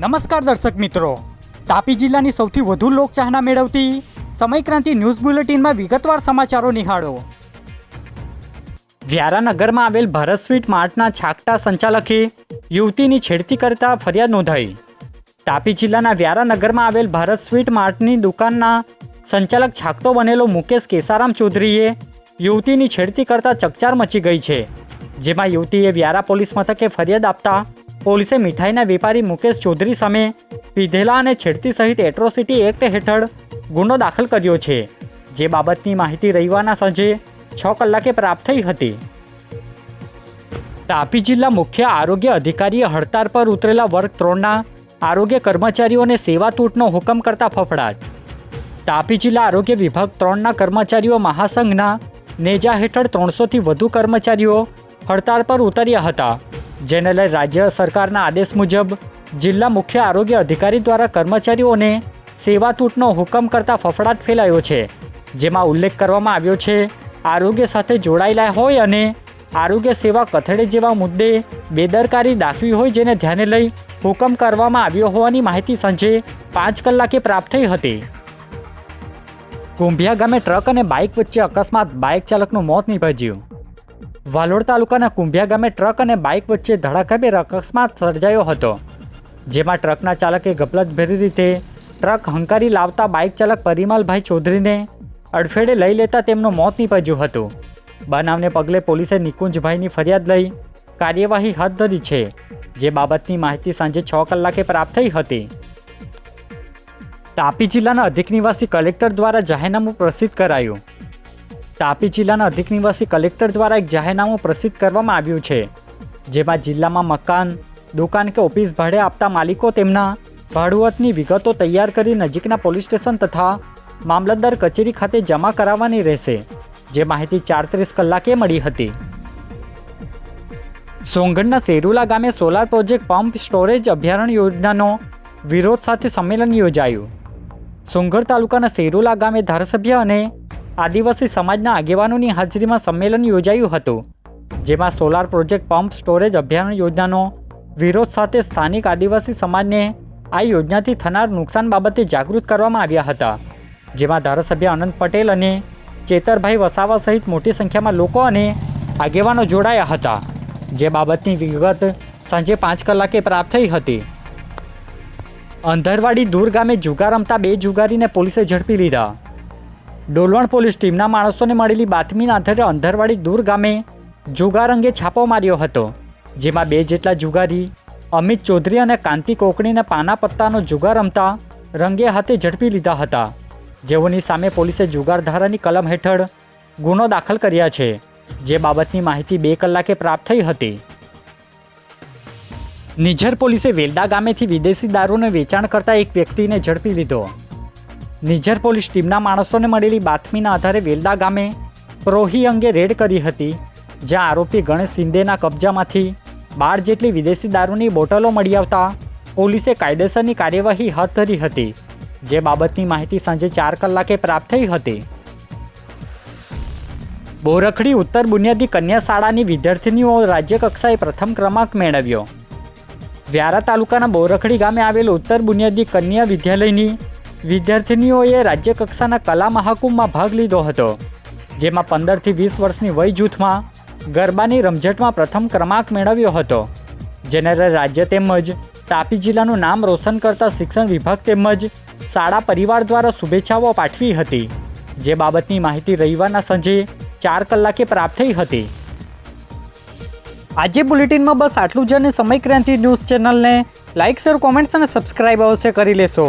નમસ્કાર દર્શક મિત્રો. તાપી જિલ્લાની સૌથી વધુ લોકચાહના મેળવતી સમયક્રાંતિ ન્યૂઝ બુલેટિનમાં વિગતવાર સમાચારો નિહાળો. વ્યારાનગરમાં આવેલ ભારત સ્વીટ માર્ટના છાકટા સંચાલકે યુવતીની છેડતી કરતા ફરિયાદ નોંધાઈ. તાપી જિલ્લાના વ્યારાનગરમાં આવેલ ભારત સ્વીટ માર્ટની દુકાનના સંચાલક છાકટો બનેલો મુકેશ કેસારામ ચૌધરીએ યુવતીની છેડતી કરતા ચકચાર મચી ગઈ છે, જેમાં યુવતીએ વ્યારા પોલીસ મથકે ફરિયાદ આપતા પોલીસે મીઠાઈના વેપારી મુકેશ ચૌધરી સામે પીધેલા અને છેડતી સહિત એટ્રોસિટી એક્ટ હેઠળ ગુનો દાખલ કર્યો છે, જે બાબતની માહિતી રવિવારના સાંજે છ કલાકે પ્રાપ્ત થઈ હતી. તાપી જિલ્લા મુખ્ય આરોગ્ય અધિકારીએ હડતાળ પર ઉતરેલા વર્ગ ત્રણના આરોગ્ય કર્મચારીઓને સેવા તૂટનો હુકમ કરતા ફફડાટ. તાપી જિલ્લા આરોગ્ય વિભાગ ત્રણના કર્મચારીઓ મહાસંઘના નેજા હેઠળ ત્રણસોથી વધુ કર્મચારીઓ હડતાળ પર ઉતર્યા હતા. જેને લઈ રાજ્ય સરકારના આદેશ મુજબ જિલ્લા મુખ્ય આરોગ્ય અધિકારી દ્વારા કર્મચારીઓને સેવા તૂટનો હુકમ કરતા ફફડાટ ફેલાયો છે. જેમાં ઉલ્લેખ કરવામાં આવ્યો છે, આરોગ્ય સાથે જોડાયેલા હોય અને આરોગ્ય સેવા કથળે જેવા મુદ્દે બેદરકારી દાખવી હોય જેને ધ્યાને લઈ હુકમ કરવામાં આવ્યો હોવાની માહિતી સાંજે પાંચ કલાકે પ્રાપ્ત થઈ હતી. કુંભિયા ગામે ટ્રક અને બાઇક વચ્ચે અકસ્માત બાઇક ચાલકનું મોત નીપજ્યું. વાલોડ તાલુકાના કુંભિયા ગામે ટ્રક અને બાઇક વચ્ચે ધડાકાભેર અકસ્માત સર્જાયો હતો. જેમાં ટ્રકના ચાલકે ગફલતભરી રીતે ટ્રક હંકારી લાવતા બાઇક ચાલક પરિમાલભાઈ ચૌધરીને અડફેડે લઈ લેતા તેમનું મોત નીપજ્યું હતું. બનાવને પગલે પોલીસે નિકુંજભાઈની ફરિયાદ લઈ કાર્યવાહી હાથ ધરી છે, જે બાબતની માહિતી સાંજે છ કલાકે પ્રાપ્ત થઈ હતી. તાપી જિલ્લાના અધિક નિવાસી કલેક્ટર દ્વારા જાહેરનામું પ્રસિદ્ધ કરાયું. તાપી જિલ્લાના અધિક નિવાસી કલેક્ટર દ્વારા એક જાહેરનામું પ્રસિદ્ધ કરવામાં આવ્યું છે, જેમાં જિલ્લામાં મકાન, દુકાન કે ઓફિસ ભાડે આપતા માલિકો તેમના ભાડુઆતની વિગતો તૈયાર કરી નજીકના પોલીસ સ્ટેશન તથા મામલતદાર કચેરી ખાતે જમા કરાવવાની રહેશે, જે માહિતી ચારત્રીસ કલાકે મળી હતી. સોંગઢના સેરુલા ગામે સોલાર પ્રોજેક્ટ પંપ સ્ટોરેજ અભયારણ્ય યોજનાનો વિરોધ સાથે સંમેલન યોજાયું. સોંગઢ તાલુકાના સેરુલા ગામે ધારાસભ્ય અને આદિવાસી સમાજના આગેવાનોની હાજરીમાં સંમેલન યોજાયું હતું, જેમાં સોલાર પ્રોજેક્ટ પંપ સ્ટોરેજ અભિયાન યોજનાનો વિરોધ સાથે સ્થાનિક આદિવાસી સમાજને આ યોજનાથી થનાર નુકસાન બાબતે જાગૃત કરવામાં આવ્યા હતા, જેમાં ધારાસભ્ય અનંત પટેલ અને ચેતરભાઈ વસાવા સહિત મોટી સંખ્યામાં લોકો અને આગેવાનો જોડાયા હતા, જે બાબતની વિગત સાંજે પાંચ કલાકે પ્રાપ્ત થઈ હતી. અંધરવાડી દૂર ગામે જુગાર રમતા બે જુગારીને પોલીસે ઝડપી લીધા. ડોલવણ પોલીસ ટીમના માણસોને મળેલી બાતમીના આધારે અંધરવાડી દૂર ગામે જુગાર અંગે છાપો માર્યો હતો, જેમાં બે જેટલા જુગારી, અમિત ચૌધરી અને કાંતિ કોકણીને પાના પત્તાનો જુગાર રમતા રંગે હાથે ઝડપી લીધા હતા. જેઓની સામે પોલીસે જુગાર ધારાની કલમ હેઠળ ગુનો દાખલ કર્યા છે, જે બાબતની માહિતી બે કલાકે પ્રાપ્ત થઈ હતી. નિઝર પોલીસે વેલડા ગામેથી વિદેશી દારૂને વેચાણ કરતા એક વ્યક્તિને ઝડપી લીધો. નિઝર પોલીસ ટીમના માણસોને મળેલી બાતમીના આધારે વેલદા ગામે પ્રોહી અંગે રેડ કરી હતી, જ્યાં આરોપી ગણેશ શિંદેના કબજામાંથી બાર જેટલી વિદેશી દારૂની બોટલો મળી આવતા પોલીસે કાયદેસરની કાર્યવાહી હાથ ધરી હતી, જે બાબતની માહિતી સાંજે ચાર કલાકે પ્રાપ્ત થઈ હતી. બોરખડી ઉત્તર બુનિયાદી કન્યા શાળાની વિદ્યાર્થીનીઓ રાજ્ય કક્ષાએ પ્રથમ ક્રમાંક મેળવ્યો. વ્યારા તાલુકાના બોરખડી ગામે આવેલ ઉત્તર બુનિયાદી કન્યા વિદ્યાલયની વિદ્યાર્થિનીઓએ રાજ્ય કક્ષાના કલા મહાકુંભમાં ભાગ લીધો હતો, જેમાં પંદરથી વીસ વર્ષની વય જૂથમાં ગરબાની રમઝટમાં પ્રથમ ક્રમાંક મેળવ્યો હતો. જેને રાજ્ય તેમજ તાપી જિલ્લાનું નામ રોશન કરતા શિક્ષણ વિભાગ તેમજ શાળા પરિવાર દ્વારા શુભેચ્છાઓ પાઠવી હતી, જે બાબતની માહિતી રવિવારના સાંજે ચાર કલાકે પ્રાપ્ત થઈ હતી. આજે બુલેટિનમાં બસ આટલું જ અને સમય ક્રાંતિ ન્યૂઝ ચેનલને લાઇક, શેર, કોમેન્ટ્સ અને સબસ્ક્રાઇબ અવશ્ય કરી લેશો.